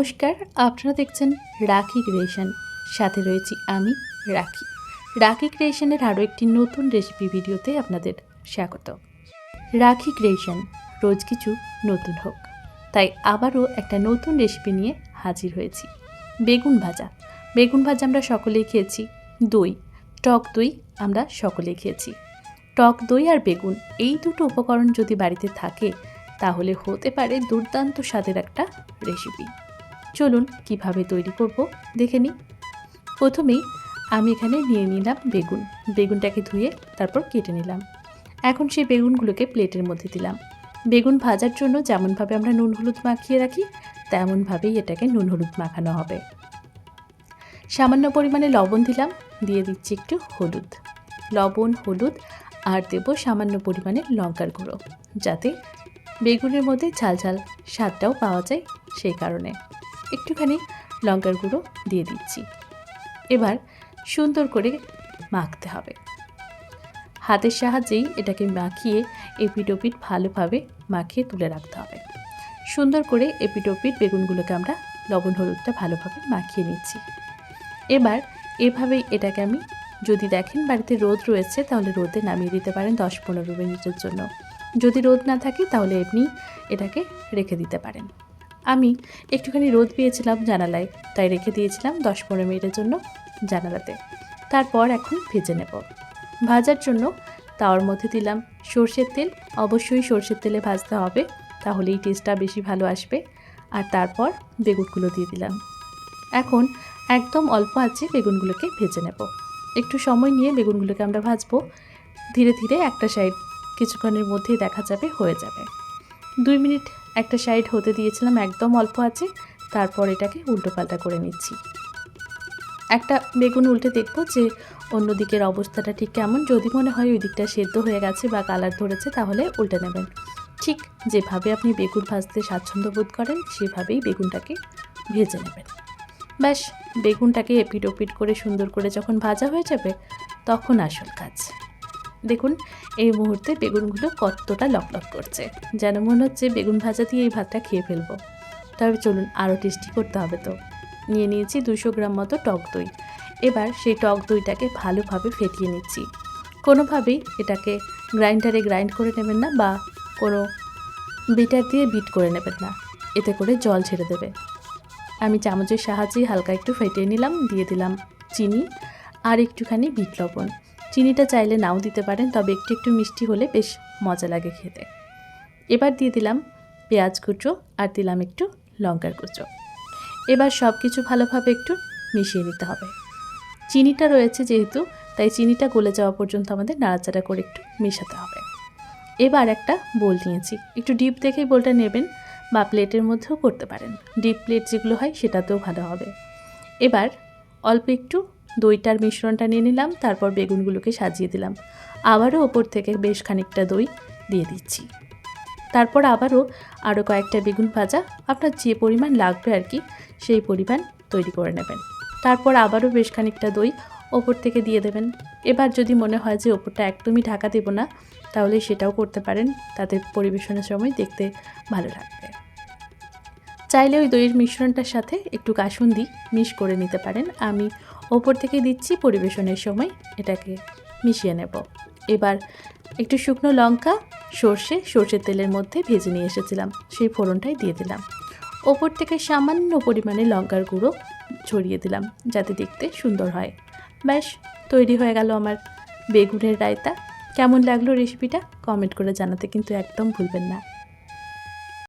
নমস্কার, আপনারা দেখছেন রাখি ক্রিয়েশন। সাথে রয়েছি আমি, রাখি। রাখি ক্রিয়েশনের আরও একটি নতুন রেসিপি ভিডিওতে আপনাদের স্বাগত। রাখি ক্রিয়েশন, রোজ কিছু নতুন হোক। তাই আবারও একটা নতুন রেসিপি নিয়ে হাজির হয়েছি। বেগুন ভাজা। বেগুন ভাজা আমরা সকলেই খেয়েছি। দই। টক দই আমরা সকলেই খেয়েছি। টক দই আর বেগুন এই দুটো উপকরণ যদি বাড়িতে থাকে, তাহলে হতে পারে দুর্দান্ত স্বাদের একটা রেসিপি। চলুন কীভাবে তৈরি করব, দেখে নিই। প্রথমেই আমি এখানে নিয়ে নিলাম বেগুন। বেগুনটাকে ধুয়ে তারপর কেটে নিলাম। এখন সেই বেগুনগুলোকে প্লেটের মধ্যে দিলাম। বেগুন ভাজার জন্য যেমনভাবে আমরা নুন হলুদ মাখিয়ে রাখি, তেমনভাবেই এটাকে নুন হলুদ মাখানো হবে। সামান্য পরিমাণে লবণ দিলাম, দিয়ে দিচ্ছি একটু হলুদ। লবণ, হলুদ, আর দেব সামান্য পরিমাণে লঙ্কার গুঁড়ো, যাতে বেগুনের মধ্যে ঝাল ঝাল স্বাদটাও পাওয়া যায় সেই কারণে। একটুখানি লঙ্কার গুঁড়ো দিয়ে দিচ্ছি। এবার সুন্দর করে মাখতে হবে। হাতের সাহায্যেই এটাকে মাখিয়ে এপিটোপিট ভালোভাবে মাখিয়ে তুলে রাখতে হবে। সুন্দর করে এপিটোপিট বেগুনগুলোকে আমরা লবণ হলুদটা ভালোভাবে মাখিয়ে নিচ্ছি। এবার এভাবেই এটাকে আমি যদি দেখেন বাড়িতে রোদ রয়েছে তাহলে রোদে নামিয়ে দিতে পারেন দশ পনেরো মিনিটের জন্য। যদি রোদ না থাকে তাহলে এমনি এটাকে রেখে দিতে পারেন। আমি একটুখানি রোদ পেয়েছিলাম জানালায়, তাই রেখে দিয়েছিলাম দশ পনেরো মিনিটের জন্য জানালাতে। তারপর এখন ভেজে নেব। ভাজার জন্য তাওয়ার মধ্যে দিলাম সর্ষের তেল। অবশ্যই সর্ষের তেলে ভাজতে হবে, তাহলেই টেস্টটা বেশি ভালো আসবে। আর তারপর বেগুনগুলো দিয়ে দিলাম। এখন একদম অল্প আছে বেগুনগুলোকে ভেজে নেব। একটু সময় নিয়ে বেগুনগুলোকে আমরা ভাজবো। ধীরে ধীরে একটা সাইড কিছুক্ষণের মধ্যেই দেখা যাবে হয়ে যাবে। দুই মিনিট একটা সাইড হতে দিয়েছিলাম, একদম অল্প আছে। তারপর এটাকে উল্টো পাল্টা করে নিচ্ছি। একটা বেগুন উল্টে দেখব যে অন্য দিকের অবস্থাটা ঠিক কেমন। যদি মনে হয় ওই দিকটা সেদ্ধ হয়ে গেছে বা কালার ধরেছে, তাহলে উল্টে নেবেন। ঠিক যেভাবে আপনি বেগুন ভাজতে স্বাচ্ছন্দ্য বোধ করেন, সেভাবেই বেগুনটাকে ভেজে নেবেন। ব্যাস, বেগুনটাকে এপিট ওপিট করে সুন্দর করে যখন ভাজা হয়ে যাবে, তখন আসল কাজ। দেখুন, এই মুহূর্তে বেগুনগুলো কতটা লকলক করছে। যেন মনে হচ্ছে বেগুন ভাজা দিয়ে এই ভাতটা খেয়ে ফেলব। তবে চলুন, আরও টেস্টি করতে হবে তো। নিয়ে নিয়েছি দুশো গ্রাম মতো টক দই। এবার সেই টক দইটাকে ভালোভাবে ফেটিয়ে নিচ্ছি। কোনোভাবেই এটাকে গ্রাইন্ডারে গ্রাইন্ড করে নেবেন না বা কোনো বিটার দিয়ে বিট করে নেবেন না। এতে করে জল ছেড়ে দেবে। আমি চামচের সাহায্যেই হালকা একটু ফেটিয়ে নিলাম, দিয়ে দিলাম চিনি আর একটুখানি বিট লবণ। চিনিটা চাইলে নাও দিতে পারেন, তবে একটু একটু মিষ্টি হলে বেশ মজা লাগে খেতে। এবার দিয়ে দিলাম পেঁয়াজ কুচো আর দিলাম একটু লঙ্কার কুচো। এবার সব কিছু ভালোভাবে একটু মিশিয়ে নিতে হবে। চিনিটা রয়েছে যেহেতু, তাই চিনিটা গলে যাওয়া পর্যন্ত আমাদের নাড়াচাড়া করে একটু মেশাতে হবে। এবার একটা বোল নিয়েছি। একটু ডিপ দেখেই বোলটা নেবেন বা প্লেটের মধ্যেও করতে পারেন। ডিপ প্লেট যেগুলো হয় সেটাতেও ভালো হবে। এবার অল্প একটু দইটার মিশ্রণটা নিয়ে নিলাম, তারপর বেগুনগুলোকে সাজিয়ে দিলাম। আবারও ওপর থেকে বেশ খানিকটা দই দিয়ে দিচ্ছি। তারপর আবারও আরও কয়েকটা বেগুন ভাজা, আপনার যে পরিমাণ লাগবে আর কি, সেই পরিমাণ তৈরি করে নেবেন। তারপর আবারও বেশ খানিকটা দই ওপর থেকে দিয়ে দেবেন। এবার যদি মনে হয় যে ওপরটা একদমই ঢাকা দেব না, তাহলে সেটাও করতে পারেন, তাতে পরিবেশনের সময় দেখতে ভালো লাগবে। চাইলে ওই দইয়ের মিশ্রণটার সাথে একটু কাসুন্দি মিশ করে নিতে পারেন। আমি ওপর থেকে দিচ্ছি পরিবেশনের সময় এটাকে মিশিয়ে নেব। এবার একটু শুকনো লঙ্কা, সর্ষে সর্ষের তেলের মধ্যে ভেজে নিয়ে এসেছিলাম, সেই ফোড়নটাই দিয়ে দিলাম। ওপর থেকে সামান্য পরিমাণে লঙ্কার গুঁড়ো ছড়িয়ে দিলাম, যাতে দেখতে সুন্দর হয়। ব্যাস, তৈরি হয়ে গেল আমার বেগুনের রায়তা। কেমন লাগল রেসিপিটা? কমেন্ট করে জানাতে কিন্তু একদম ভুলবেন না।